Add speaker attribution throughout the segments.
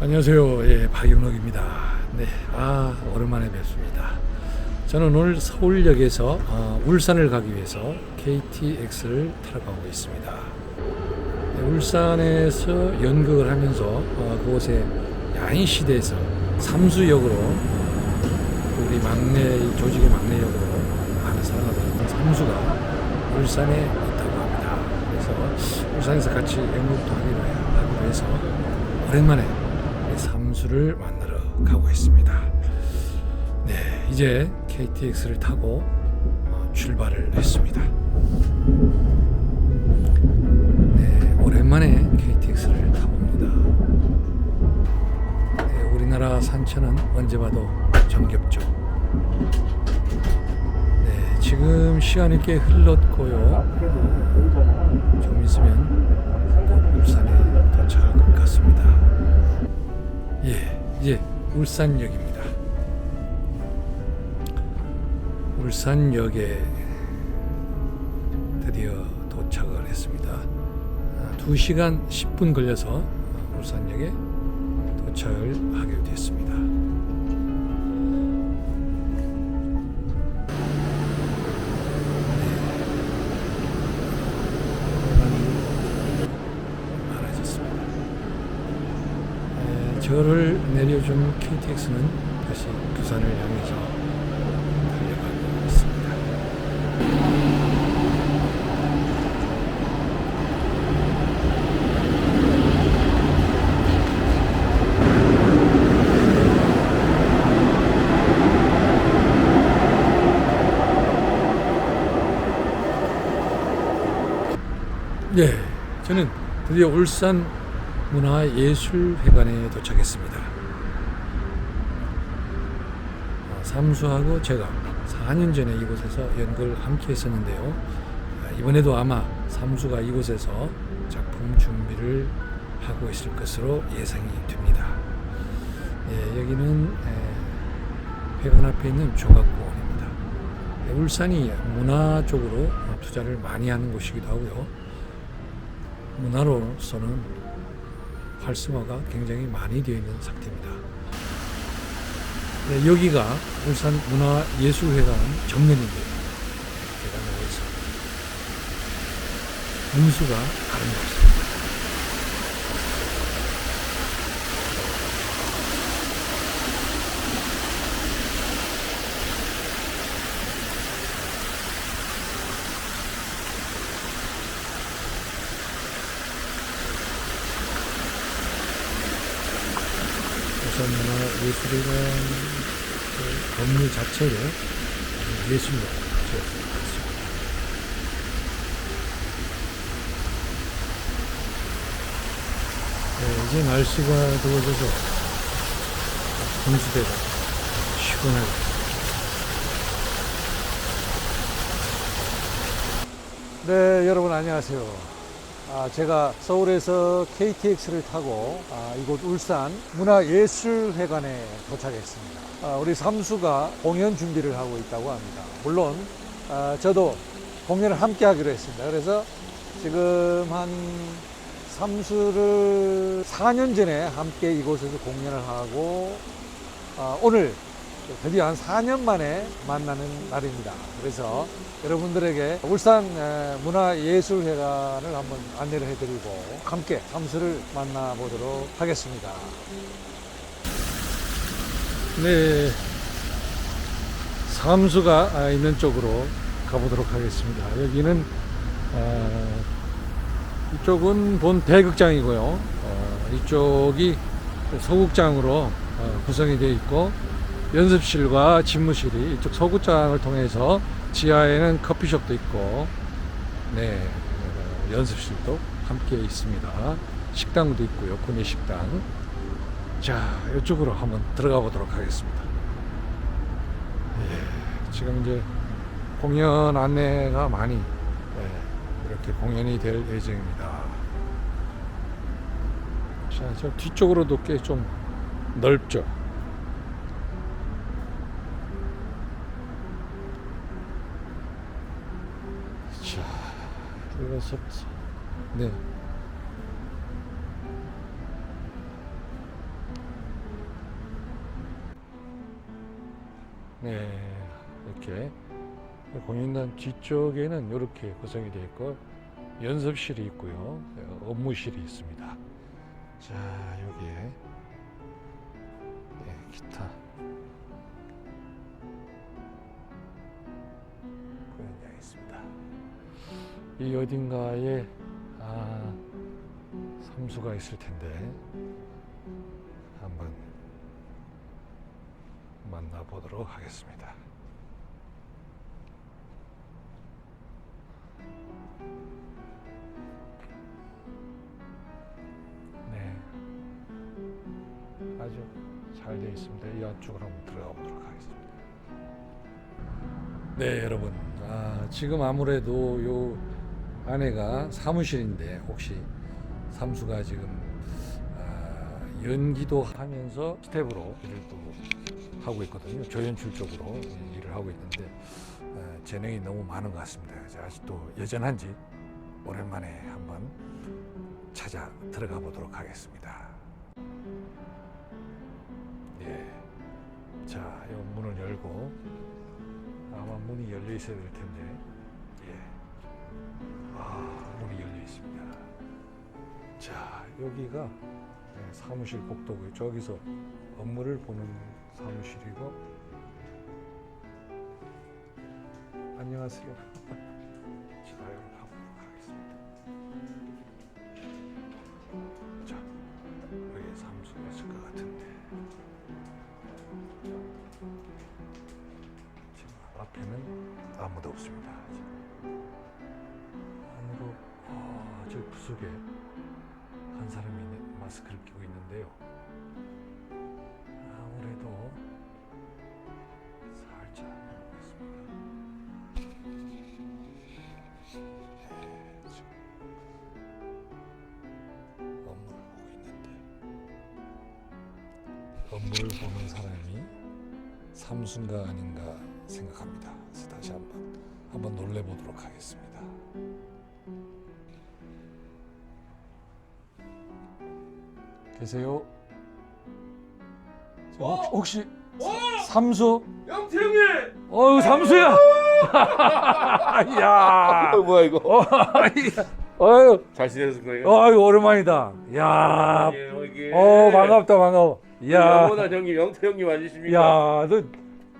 Speaker 1: 안녕하세요. 예, 박영록입니다. 네, 아 오랜만에 뵙습니다. 저는 오늘 서울역에서 어, 울산을 가기 위해서 KTX를 타러 가고 있습니다. 네, 울산에서 연극을 하면서 어, 그곳에 야인 시대에서 삼수역으로 어, 우리 막내 이 조직의 막내 역으로 많은 사랑을 받았던 삼수가 울산에 있다고 합니다. 그래서 울산에서 같이 연극도 하기로 해서 오랜만에 삼수를 만나러 가고 있습니다. 네, 이제 KTX를 타고 어, 출발을 했습니다. 네, 오랜만에 KTX를 타봅니다. 네, 우리나라 산천은 언제 봐도 정겹죠. 네, 지금 시간이 꽤 흘렀고요. 좀 있으면 예, 이제 울산역입니다. 울산역에 드디어 도착을 했습니다. 아, 2시간 10분 걸려서 어, 울산역에 도착을 하게 됐습니다. 저를 내려준 KTX는 다시 부산을 향해서 달려가고 있습니다. 네, 저는 드디어 울산 문화예술회관에 도착했습니다. 어, 삼수하고 제가 4년 전에 이곳에서 연극을 함께 했었는데요. 아, 이번에도 아마 삼수가 이곳에서 작품 준비를 하고 있을 것으로 예상이 됩니다. 예, 여기는 에, 회관 앞에 있는 조각공원입니다. 예, 울산이 문화 쪽으로 어, 투자를 많이 하는 곳이기도 하고요. 문화로서는 활성화가 굉장히 많이 되어 있는 상태입니다. 네, 여기가 울산 문화예술회관 정면인데요. 계단에서 분수가 아름답습니다. 울산 문화 예술회관 그 건물 자체를 예술로 지었습니다. 네, 이제 날씨가 더워져서 분수대가 시원하게 네, 여러분 안녕하세요. 아, 제가 서울에서 KTX를 타고 아, 이곳 울산 문화예술회관에 도착했습니다. 아, 우리 삼수가 공연 준비를 하고 있다고 합니다. 물론 아, 저도 공연을 함께 하기로 했습니다. 그래서 지금 한 삼수를 4년 전에 함께 이곳에서 공연을 하고 아, 오늘 드디어 한 4년 만에 만나는 날입니다. 그래서 여러분들에게 울산 에, 문화예술회관을 한번 안내를 해드리고 함께 삼수를 만나보도록 하겠습니다. 네, 삼수가 아, 있는 쪽으로 가보도록 하겠습니다. 여기는 어, 이쪽은 본 대극장이고요. 어, 이쪽이 소극장으로 어, 구성이 되어 있고 연습실과 집무실이 이쪽 소극장을 통해서 지하에는 커피숍도 있고 네 어, 연습실도 함께 있습니다. 식당도 있고요. 구내 식당. 자 이쪽으로 한번 들어가 보도록 하겠습니다. 예, 지금 이제 공연 안내가 많이 예, 이렇게 공연이 될 예정입니다. 자, 저 뒤쪽으로도 꽤 좀 넓죠. 들어갈 수 없지. 네. 네, 이렇게 공연단 뒤쪽에는 이렇게 구성이 되어 있고 연습실이 있고요, 네, 업무실이 있습니다. 자, 여기에 네, 기타. 이 어딘가에 아, 삼수가 있을 텐데 한번 만나보도록 하겠습니다. 네, 아주 잘 되어 있습니다. 이 안쪽으로 한번 들어가 보도록 하겠습니다. 네, 여러분, 아, 지금 아무래도 요 안에가 사무실인데 혹시 삼수가 지금 아, 연기도 하면서 스텝으로 일을 또 하고 있거든요. 조연출 쪽으로 일을 하고 있는데 어, 재능이 너무 많은 것 같습니다. 아직도 여전한지 오랜만에 한번 찾아 들어가 보도록 하겠습니다. 예. 자, 이 문을 열고 아마 문이 열려 있어야 될 텐데, 여기가 예, 사무실 복도고요. 저기서 업무를 보는 사무실이고 안녕하세요. 자, 여기 가보도록 하겠습니다. 자, 여기 사무실 있을 것 같은데 지금 앞에는 아무도 없습니다. 안으로 아, 저 구석에 한 사람이 마스크를 끼고 있는데요. 아무래도 살짝 보겠습니다. 네, 지금 업무를 보고 있는데 업무를 보는 사람이 삼순가 아닌가 생각합니다. 그래서 다시 한번 한번 놀래보도록 하겠습니다. 계세요? 저 혹시, 혹시 삼수?
Speaker 2: 영태형님!
Speaker 1: 어우 삼수야! 야,
Speaker 2: 어, 뭐야 이거?
Speaker 1: 어, 어유,
Speaker 2: 잘 지내신 거예요?
Speaker 1: 어유 오랜만이다. 야,
Speaker 2: 아니에요, 이게.
Speaker 1: 어 반갑다 반가워. 야,
Speaker 2: 영원한 형님 영태 형님 아니십니까?
Speaker 1: 야, 너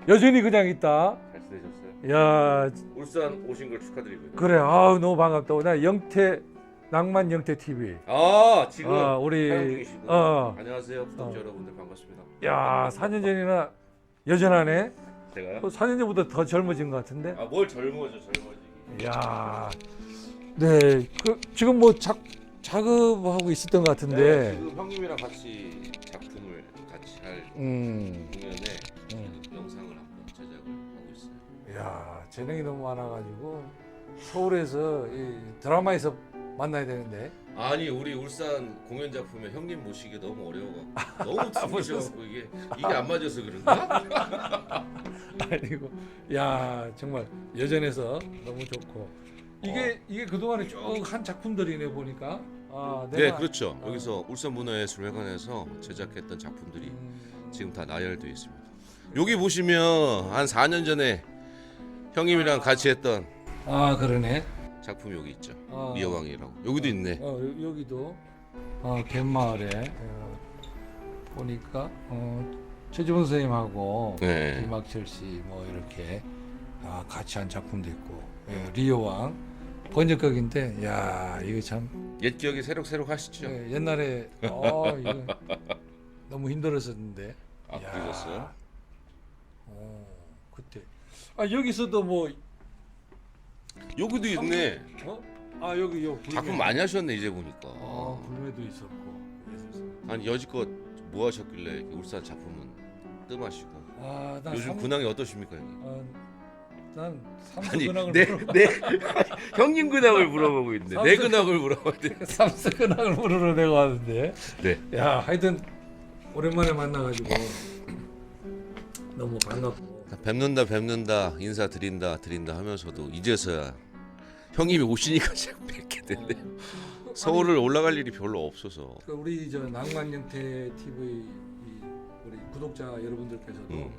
Speaker 1: 여전히 그냥 있다.
Speaker 2: 잘 지내셨어요?
Speaker 1: 야,
Speaker 2: 울산 오신 걸 축하드리고요.
Speaker 1: 그래, 아우 너무 반갑다. 나 영태 낭만 영태 TV.
Speaker 2: 아 지금
Speaker 1: 어, 우리
Speaker 2: 촬영.
Speaker 1: 어,
Speaker 2: 안녕하세요 구독자
Speaker 1: 어.
Speaker 2: 여러분들 반갑습니다.
Speaker 1: 야, 4년 전이나 여전하네.
Speaker 2: 제가요?
Speaker 1: 또 4년 전보다 더 젊어진 것 같은데.
Speaker 2: 아 뭘 젊어져 젊어지기.
Speaker 1: 야, 네, 그 지금 뭐 작, 작업하고 있었던 것
Speaker 2: 네,
Speaker 1: 같은데.
Speaker 2: 지금 형님이랑 같이 작품을 같이 할
Speaker 1: 음,
Speaker 2: 공연에
Speaker 1: 음.
Speaker 2: 영상을 한번 제작을 하고 있어요.
Speaker 1: 야, 재능이 너무 많아가지고 서울에서 이 드라마에서 만나야 되는데.
Speaker 2: 아니 우리 울산 공연 작품에 형님 모시기 너무 어려워갖고 너무 튕기셔갖고 이게 이게 안 맞아서 그런가?
Speaker 1: 아니고, 야, 정말 여전해서 너무 좋고. 이게 이게 그 동안에 쭉 한 작품들이네 보니까. 아,
Speaker 2: 네
Speaker 1: 내가
Speaker 2: 그렇죠.
Speaker 1: 어.
Speaker 2: 여기서 울산 문화예술회관에서 제작했던 작품들이
Speaker 1: 음,
Speaker 2: 지금 다 나열되어 있습니다. 여기 보시면 한 4년 전에 형님이랑 같이 했던
Speaker 1: 아, 그러네.
Speaker 2: 작품이 여기 있죠.
Speaker 1: 아.
Speaker 2: 미여왕이라고. 여기도 있네.
Speaker 1: 어 여- 여기도 어, 갯마을에 어, 보니까 어, 최지원 선생님하고
Speaker 2: 네.
Speaker 1: 김학철 씨 뭐 이렇게 아, 같이 한 작품도 있고 예, 리오왕 번역극인데 야 이거 참
Speaker 2: 옛 기억이 새록새록 하시죠?
Speaker 1: 예, 옛날에 어, 이거 너무 힘들었었는데
Speaker 2: 아
Speaker 1: 야.
Speaker 2: 그러셨어요?
Speaker 1: 어, 그때 아 여기서도 뭐
Speaker 2: 여기도 있네.
Speaker 1: 어? 아 여기 요 불매.
Speaker 2: 작품 많이 하셨네 이제 보니까.
Speaker 1: 아 불매도 있었고.
Speaker 2: 아니 여지껏 뭐 하셨길래 이렇게 울산 작품은 뜸하시고.
Speaker 1: 아, 난
Speaker 2: 요즘
Speaker 1: 삼-
Speaker 2: 근황이 어떠십니까 형님?
Speaker 1: 어, 난 삼수
Speaker 2: 아니
Speaker 1: 근황을
Speaker 2: 내
Speaker 1: 물어
Speaker 2: 내 형님 근황을 물어보고 있는데 내
Speaker 1: 삼수-
Speaker 2: 근황을 돼.
Speaker 1: 삼수 근황을 물으러 내가 왔는데
Speaker 2: 네.
Speaker 1: 야 하여튼 오랜만에 만나가지고 너무 반갑고
Speaker 2: 뵙는다 뵙는다 인사 드린다 드린다 하면서도 이제서야 형님이 오시니까 제가 뵙게 됐네.
Speaker 1: 어,
Speaker 2: 서울을 올라갈 일이 별로 없어서.
Speaker 1: 그 우리 저 낭만영태 TV 이 우리 구독자 여러분들께서도
Speaker 2: 음.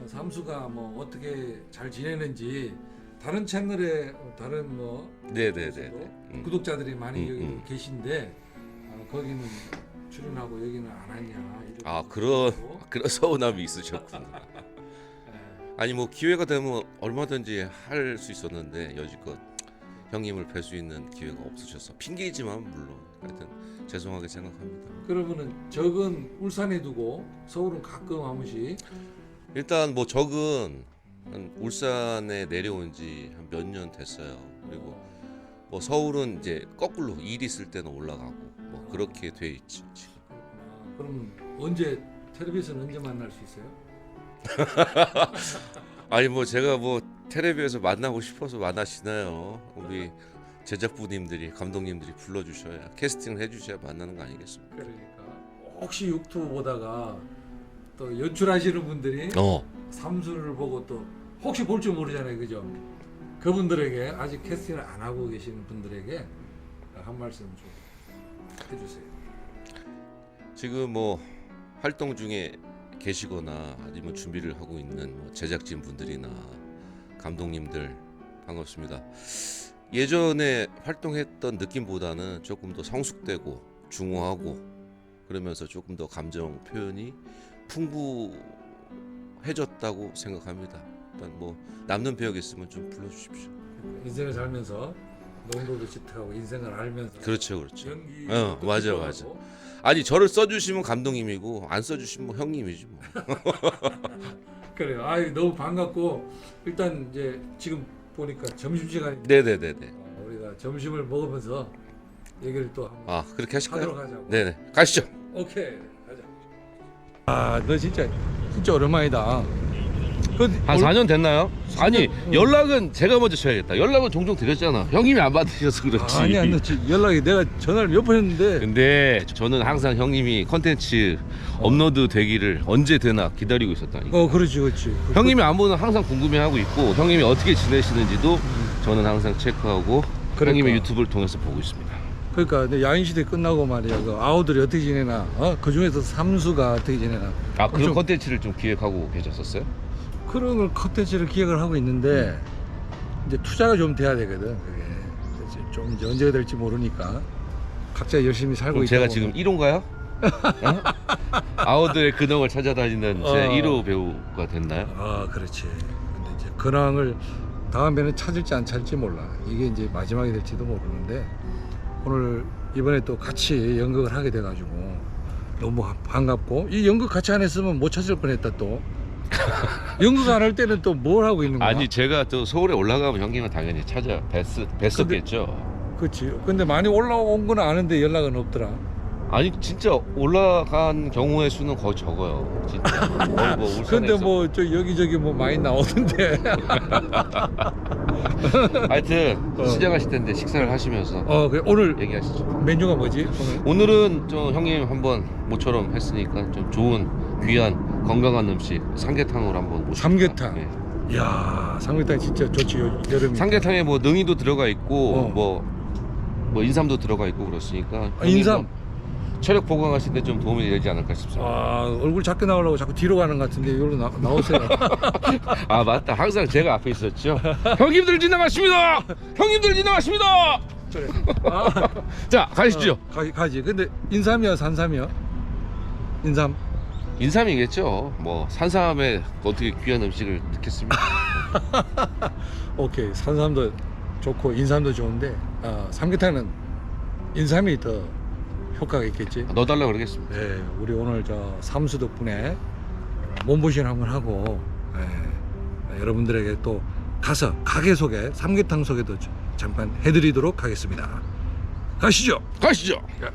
Speaker 1: 어, 삼수가 뭐 어떻게 잘 지내는지 다른 채널에 어, 다른 뭐
Speaker 2: 네네 네. 음.
Speaker 1: 구독자들이 많이
Speaker 2: 음,
Speaker 1: 여기
Speaker 2: 음.
Speaker 1: 계신데 어, 거기는 출연하고 여기는 안 하냐 이렇게
Speaker 2: 아 그런
Speaker 1: 하고,
Speaker 2: 그런 서운함이 있으셨구나.
Speaker 1: 예.
Speaker 2: 아니 뭐 기회가 되면 얼마든지 할 수 있었는데 여지껏 형님을 뵐 수 있는 기회가 없으셔서 핑계이지만 물론 하여튼 죄송하게 생각합니다.
Speaker 1: 그러면은 적은 울산에 두고 서울은 가끔 한 번씩
Speaker 2: 일단 뭐 적은 한 울산에 내려온 지 한 몇 년 됐어요. 그리고 뭐 서울은 이제 거꾸로 일 있을 때는 올라가고 뭐 그렇게 돼 있지. 지금.
Speaker 1: 그렇구나. 그럼 언제 텔레비전 언제 만날 수 있어요?
Speaker 2: 아니 뭐 제가 뭐 텔레비에서 만나고 싶어서 만나시나요? 우리 제작부님들이 감독님들이 불러주셔야 캐스팅을 해주셔야 만나는 거 아니겠습니까?
Speaker 1: 그러니까 혹시 유튜브 보다가 또 연출하시는 분들이
Speaker 2: 어.
Speaker 1: 삼수를 보고 또 혹시 볼 줄 모르잖아요, 그죠? 그분들에게 아직 캐스팅을 안 하고 계시는 분들에게 한 말씀 좀 해주세요.
Speaker 2: 지금 뭐 활동 중에 계시거나 아니면 준비를 하고 있는 뭐 제작진 분들이나 감독님들 반갑습니다. 예전에 활동했던 느낌보다는 조금 더 성숙되고 중후하고 그러면서 조금 더 감정 표현이 풍부해졌다고 생각합니다. 일단 뭐 남는 배역 있으면 좀 불러주십시오.
Speaker 1: 인생을 살면서 농도도 짙어하고 인생을 알면서
Speaker 2: 그렇죠, 그렇죠.
Speaker 1: 연기
Speaker 2: 어, 맞아, 맞아. 아니 저를 써주시면 감독님이고 안 써주시면 뭐 형님이지 뭐.
Speaker 1: 그래요. 아유 너무 반갑고 일단 이제 지금 보니까 점심 시간이
Speaker 2: 네네네네.
Speaker 1: 우리가 점심을 먹으면서 얘기를 또 한번
Speaker 2: 아 그렇게
Speaker 1: 하도록
Speaker 2: 하실까요?
Speaker 1: 하자고.
Speaker 2: 네네 가시죠.
Speaker 1: 오케이 가자. 아 너 진짜 진짜 오랜만이다.
Speaker 3: 그한 4년 됐나요? 아니 연락은 제가 먼저 줘야겠다. 연락은 종종 드렸잖아. 형님이 안 받으셔서 그렇지.
Speaker 1: 아니 안 넣지 연락이 내가 전화를 몇 번 했는데
Speaker 3: 근데 저는 항상 형님이 컨텐츠 업로드 되기를 언제 되나 기다리고 있었다니까.
Speaker 1: 어 그렇지 그렇지.
Speaker 3: 형님이 안 보는 항상 궁금해하고 있고 형님이 어떻게 지내시는지도 저는 항상 체크하고
Speaker 1: 그러니까.
Speaker 3: 형님의 유튜브를 통해서 보고 있습니다.
Speaker 1: 그러니까 내 야인 시대 끝나고 말이야 그 아우들이 어떻게 지내나 어 그 중에서 삼수가 어떻게 지내나
Speaker 3: 아 그런
Speaker 1: 좀-
Speaker 3: 컨텐츠를 좀 기획하고 계셨었어요?
Speaker 1: 그런 걸 컨텐츠를 기획을 하고 있는데 이제 투자가 좀 돼야 되거든 그게. 그래서 좀 이제 언제가 될지 모르니까 각자 열심히 살고
Speaker 3: 그럼
Speaker 1: 있다
Speaker 3: 제가 지금 1호인가요? 아우들의 근황을 찾아다니는 제
Speaker 1: 어.
Speaker 3: 1호 배우가 됐나요?
Speaker 1: 아 그렇지. 근데 이제 근황을 다음에는 찾을지 안 찾을지 몰라. 이게 이제 마지막이 될지도 모르는데 오늘 이번에 또 같이 연극을 하게 돼가지고 너무 반갑고 이 연극 같이 안 했으면 못 찾을 뻔했다 또 연극 안할 때는 또 뭘 하고 있는 거야
Speaker 3: 아니 제가 또 서울에 올라가면 형님은 당연히 찾아 뵀, 뵀었겠죠.
Speaker 1: 그렇지 근데 많이 올라온 건 아는데 연락은 없더라
Speaker 3: 아니 진짜 올라간 경우의 수는 거의 적어요. 진짜. 거의 뭐.
Speaker 1: 근데 뭐저 여기저기 뭐 많이 나오던데
Speaker 3: 하여튼
Speaker 1: 어.
Speaker 3: 시작하실 텐데 식사를 하시면서
Speaker 1: 어 그래, 오늘
Speaker 3: 얘기하시죠.
Speaker 1: 메뉴가 뭐지 오늘
Speaker 3: 오늘은 좀 형님 한번 모처럼 했으니까 좀 좋은 귀한 건강한 음식 삼계탕으로 한번 모실까?
Speaker 1: 삼계탕.
Speaker 3: 네.
Speaker 1: 이야 삼계탕 진짜 좋지 요- 여름이
Speaker 3: 삼계탕에 뭐 능이도 들어가 있고
Speaker 1: 어.
Speaker 3: 뭐 뭐 인삼도 들어가 있고 그렇으니까
Speaker 1: 아,
Speaker 3: 형님
Speaker 1: 인삼?
Speaker 3: 뭐 체력 보강하실 때 좀 도움이 되지 않을까 싶습니다.
Speaker 1: 아 얼굴 작게 나오려고 자꾸 뒤로 가는 것 같은데 이걸로 나, 나오세요
Speaker 3: 아 맞다 항상 제가 앞에 있었죠 형님들 지나가십니다 형님들 지나가십니다
Speaker 1: 그래 아,
Speaker 3: 자 가시죠
Speaker 1: 어, 가, 가지 근데 인삼이야 산삼이야 인삼
Speaker 3: 인삼이겠죠 뭐 산삼에 어떻게 귀한 음식을 넣겠습니까
Speaker 1: 오케이 산삼도 좋고 인삼도 좋은데 아, 삼계탕은 인삼이 더 효과가 있겠지
Speaker 3: 넣어달라 그러겠습니다
Speaker 1: 네, 우리 오늘 저 삼수 덕분에 몸보신 한번 하고 예, 여러분들에게 또 가서 가게 소개, 삼계탕 소개도 좀 잠깐 해드리도록 하겠습니다. 가시죠.
Speaker 3: 가시죠
Speaker 1: 야.